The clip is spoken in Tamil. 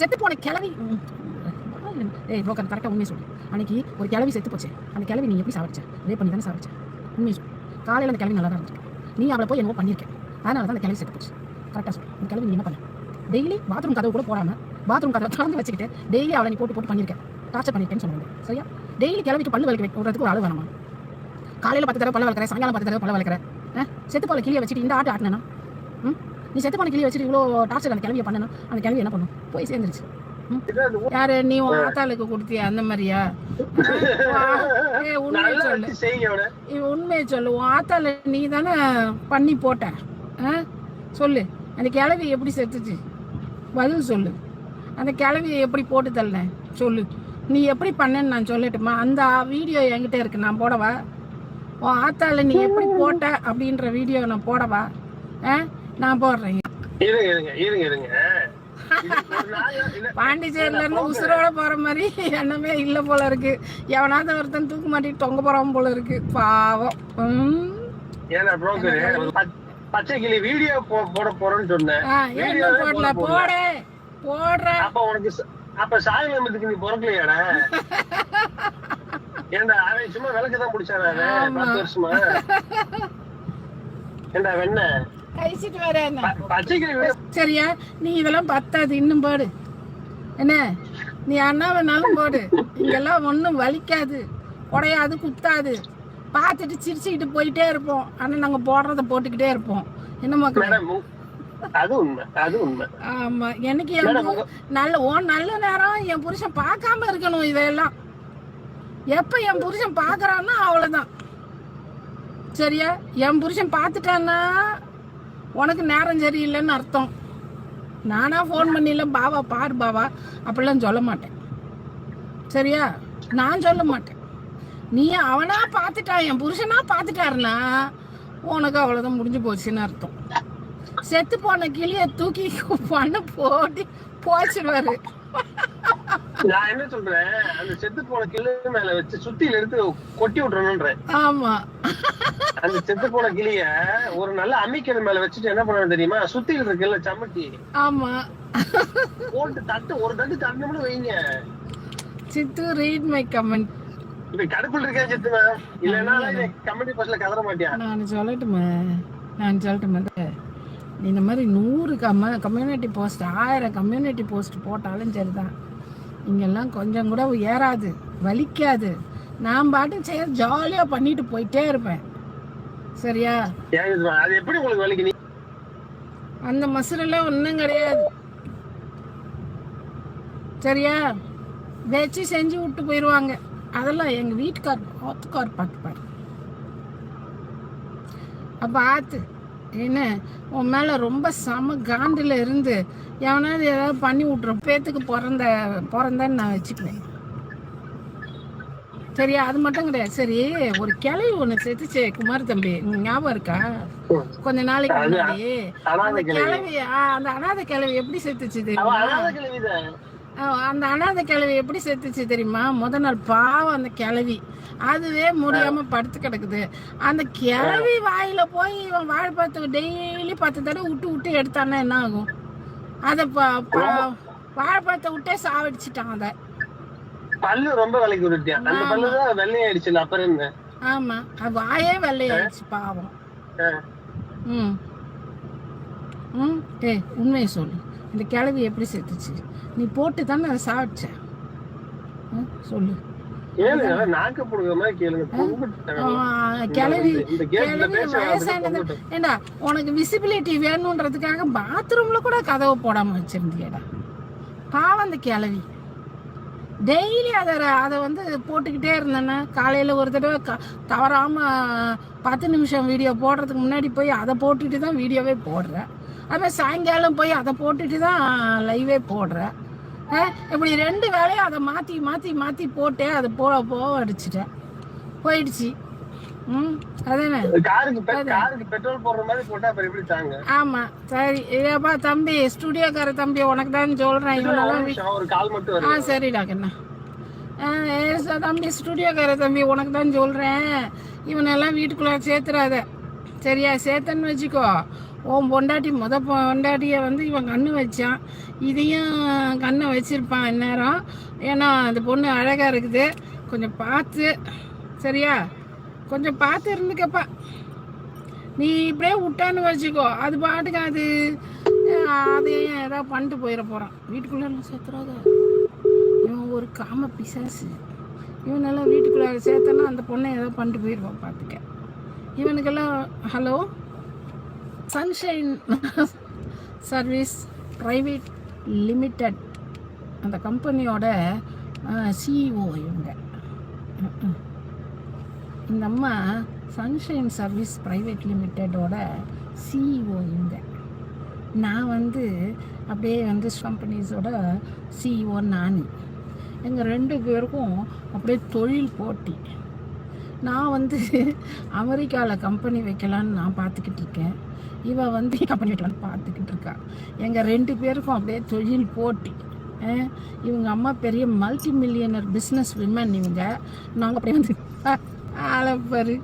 செத்து போன கிளவி ஏய் புரோக்கர் கரெக்டாக உண்மையை சொல்லு. அன்னைக்கு ஒரு கிளவி செத்து போச்சு. அந்த கிளவி நீ எப்படி சாப்பிடுச்ச ரேப் பண்ணி தானே சாப்பிடுச்ச உண்மையை சொல்லு. காலையில் அந்த கிளவி நல்லா தான் இருந்துச்சு. நீ அவளை போய் என்னவோ பண்ணியிருக்கேன் அதனால தான் அந்த கிளவி செத்து போச்சு. கரெக்டாக சொல்லு. அந்த கிளவி நீ என்ன பண்ண? டெய்லி பாத்ரூம் கதவு கூட போடாமல் பாத்ரூம் கதவை திறந்து வச்சுக்கிட்டு டெய்லி அவளை நீ போட்டு போட்டு பண்ணியிருக்கேன் டார்ச்சர் பண்ணியிருக்கேன்னு சொல்லுவாங்க சரியா? டெய்லி கிளவிக்கு பல்லு வலிக்க விடுறதுக்கு ஒரு ஆள் வேணாமா? காலையில் பத்து தடவை பல்ல வளர்க்குறேன் சாயங்காலம் பத்து தடவை பல்ல வளர்க்குறேன். செத்து போல கிளியை வச்சுட்டு இந்த ஆட்டு ஆட்டினா ம்? நீ செத்து போன கிளியை வச்சுட்டு இவ்வளோ டார்ச்சர் அந்த கிளவியை பண்ணனா அந்த கிளவி என்ன பண்ணும்? போய் சேர்ந்துருச்சு. யாரு? நீ உன் ஆத்தாளுக்கு கொடுத்தியா? அந்த மாதிரியா? ஏ உண்மையை சொல்லு. உண்மையை சொல்லு. உன் ஆத்தால நீ தானே பண்ணி போட்ட. சொல்லு. அந்த கிழவி எப்படி செத்துச்சு? பதில் சொல்லு. அந்த கிழவியை எப்படி போட்டு தள்ளேன்? சொல்லு. நீ எப்படி பண்ணேன்னு நான் சொல்லட்டுமா? அந்த வீடியோ என்கிட்ட இருக்கு. நான் போடவா? உன் ஆத்தால நீ எப்படி போட்ட அப்படின்ற வீடியோ நான் போடவா? ஆ? நான் போடுறேன். பாண்டிச்சேரியில இருந்து உசுரோட போற மாதிரி எண்ணமே இல்ல போல இருக்கு. எவனாவது ஒருத்தன் தூக்கு மாட்டிட்டு தொங்க போறான் போல இருக்கு. பாவம். பச்சை கிளி வீடியோ போட போறேன்னு சொன்னேன். போடல? போடு போடுற. அப்ப உனக்கு அப்ப சாய் நீ பிறக்கலையாடா? ஏன்டா அவன் சும்மா விளக்கு தான் பிடிச்சான். பத்து வருஷமா? ஏண்டா வெண்ண கழிச்சிட்டு வர சரியா நீ இதெல்லாம் பத்தாது இன்னும் போடு என்ன நீ அண்ணா வேணாலும் போடு இங்கெல்லாம் ஒன்றும் வலிக்காது உடையாது குத்தாது பார்த்துட்டு சிரிச்சுக்கிட்டு போயிட்டே இருப்போம் ஆனால் நாங்கள் போடுறத போட்டுக்கிட்டே இருப்போம் என்ன மக்கள் மேடம் அது உண்மை அது உண்மை ஆமா எனக்கு நல்ல ஓ நல்ல நேரம் என் புருஷன் பார்க்காம இருக்கணும் இதெல்லாம் எப்ப என் புருஷன் பார்க்கறான்னா அவ்வளவுதான் சரியா என் புருஷன் பார்த்துட்டான்னா உனக்கு நேரம் சரியில்லைன்னு அர்த்தம். நானாக ஃபோன் பண்ணில பாவா பாரு பாவா அப்படிலாம் சொல்ல மாட்டேன். சரியா? நான் சொல்ல மாட்டேன். நீ அவனா பார்த்துட்டான் என் புருஷனா பார்த்துட்டாருன்னா உனக்கு அவ்வளோதான் முடிஞ்சு போச்சுன்னு அர்த்தம். செத்து போன கிளியை தூக்கி பண்ண போட்டி போச்சிருவாரு. நான் என்ன சொல்றேன்? அந்த செத்து போன கிளி மேல வச்சு சுத்தியில எடுத்து கொட்டி விட்டுறணும்ன்றேன். ஆமா. அந்த செத்து போன கிளிய ஒரு நல்ல அம்மிக்கல் மேல வச்சுட்டு என்ன பண்ணணும் தெரியுமா? சுத்தியில் இருக்குல்ல சம்மட்டி ஆமா. போட்டு தட்டு ஒரு தட்டு தட்டணும்னு வைங்க. சித்து ரீட் மை கமெண்ட் இப்ப கடுப்புல இருக்கா செத்துனா இல்லன்னா கமெண்ட் பஸ்ல கதற மாட்டியா? நான் சொல்லட்டுமா? நான் சொல்லட்டுமா? இந்த மாதிரி நூறு கம்ம கம்யூனிட்டி போஸ்ட் ஆயிரம் கம்யூனிட்டி போஸ்ட் போட்டாலும் சரிதான். இங்கெல்லாம் கொஞ்சம் கூட ஏறாது வலிக்காது. நான் பாட்டுக்கு செய்ய ஜாலியாக பண்ணிட்டு போயிட்டே இருப்பேன். சரியா? அது எப்படி உங்களுக்கு வலிக்கு? அந்த மசுரெல்லாம் ஒன்றும் கிடையாது. சரியா? வச்சு செஞ்சு விட்டு போயிடுவாங்க அதெல்லாம் எங்கள் வீட்டுக்கார் ஒத்துக்கார் பார்த்துப்பாரு அப்போ ஆத்து என்ன? உன் மேலே ரொம்ப சம காண்டில் இருந்து எவனாவது ஏதாவது பண்ணி விட்றோம் பேத்துக்கு பிறந்த பிறந்தேன்னு நான் வச்சுக்குவேன். சரியா அது மட்டும் கிடையாது. சரி ஒரு கிளவி ஒன்று செத்துச்சே குமார் தம்பி. ஞாபகம் இருக்கா? கொஞ்ச நாளைக்கு முன்னாடி. அந்த கிழவி அந்த அனாதை கிழவி எப்படி செத்துச்சு தெரியுமா? அந்த அனாதை கிழவி எப்படி செத்துச்சு தெரியுமா? முத நாள் பாவம் அந்த கிழவி. அதுவே முடியாம படுத்து கிடக்குது. அந்த கிழவி வாயில போய் இவன் வாழைப்பழத்துக்கு டெய்லி பத்து தடவை விட்டு விட்டு எடுத்தான்னா என்ன ஆகும்? அதை வாழைப்பழத்தை விட்டே சாவடிச்சிட்டான் அதை பல்லு ரொம்ப விலைக்கு விட்டுட்டியா? அந்த பல்லு தான் வெள்ளையாயிடுச்சுல அப்புறம் என்ன? ஆமா. வாயே வெள்ளையாயிடுச்சு பாவம். ம். ம். ஏய் உண்மையை சொல்லு. இந்த கிழவி எப்படி செத்துச்சு? நீ போட்டு தானே அதை சாப்பிட்ட. ம், சொல்லு. ஏண்டா உனக்கு விசிபிலிட்டி வேணுன்றதுக்காக பாத்ரூம்ல கூட கதவை போடாம வச்சிருந்தியடா. பாவம் அந்த கிழவி டெய்லி அதை அதை வந்து போட்டுக்கிட்டே இருந்தேன்னா காலையில் ஒரு தடவை க தவறாமல் பத்து நிமிஷம் வீடியோ போடுறதுக்கு முன்னாடி போய் அதை போட்டுட்டு தான் வீடியோவே போடுறேன். அதுமாதிரி சாயங்காலம் போய் அதை போட்டுட்டு தான் லைவே போடுறேன். ஆ, இப்படி ரெண்டு வேலையும் அதை மாற்றி மாற்றி மாற்றி போட்டே அதை போ போக அடிச்சிட்டேன் போயிடுச்சு. ம் அதானே? ஆமா சரி. ஏப்பா தம்பி ஸ்டுடியோக்கார தம்பி உனக்கு தான் சொல்றேன். இவனெல்லாம் ஆ சரிடா கண்ணா தம்பி ஸ்டுடியோக்கார தம்பி உனக்கு தான் சொல்றேன். இவனெல்லாம் வீட்டுக்குள்ள சேர்த்துறாத. சரியா? சேர்த்தன்னு வச்சுக்கோ. உன் பொண்டாட்டி முத பொண்டாட்டியை வந்து இவன் கண்ணு வச்சான். இதையும் கண்ணை வச்சிருப்பான் இந்நேரம். ஏன்னா அந்த பொண்ணு அழகாக இருக்குது. கொஞ்சம் பார்த்து சரியா? கொஞ்சம் பார்த்து இருந்துக்கப்பா. நீ இப்படியே விட்டான்னு வச்சுக்கோ. அது பாட்டுக்கு அது அதையும் ஏதாவது பண்ணிட்டு போயிட போகிறான் வீட்டுக்குள்ளே சேர்த்துறாத. இவன் ஒரு காம பிசாசு. இவனெல்லாம் வீட்டுக்குள்ளே சேர்த்தனா அந்த பொண்ணை ஏதோ பண்ணிட்டு போயிடுவான் பார்த்துக்க. இவனுக்கெல்லாம் hello? Sunshine Service Private Limited அந்த கம்பெனியோட சிஇஓ இவங்க. இந்த அம்மா சன்ஷைன் சர்வீஸ் ப்ரைவேட் லிமிட்டடோட சிஇஓ இவங்க. நான் வந்து அப்படியே வந்து கம்பெனிஸோட சிஇஓ நான். எங்கள் ரெண்டு பேருக்கும் அப்படியே தொழில் போட்டி. நான் வந்து அமெரிக்காவில் கம்பெனி வைக்கலான்னு நான் பார்த்துக்கிட்டு இருக்கேன். இவ வந்து கம்பெனி வைக்கலான்னு பார்த்துக்கிட்டு இருக்கா. எங்கள் ரெண்டு பேருக்கும் அப்படியே தொழில் போட்டி. இவங்க அம்மா பெரிய மல்டி மில்லியனர் பிஸ்னஸ் விமன் இவங்க. நாங்கள் அப்படியே வந்து ஆளப்பாரு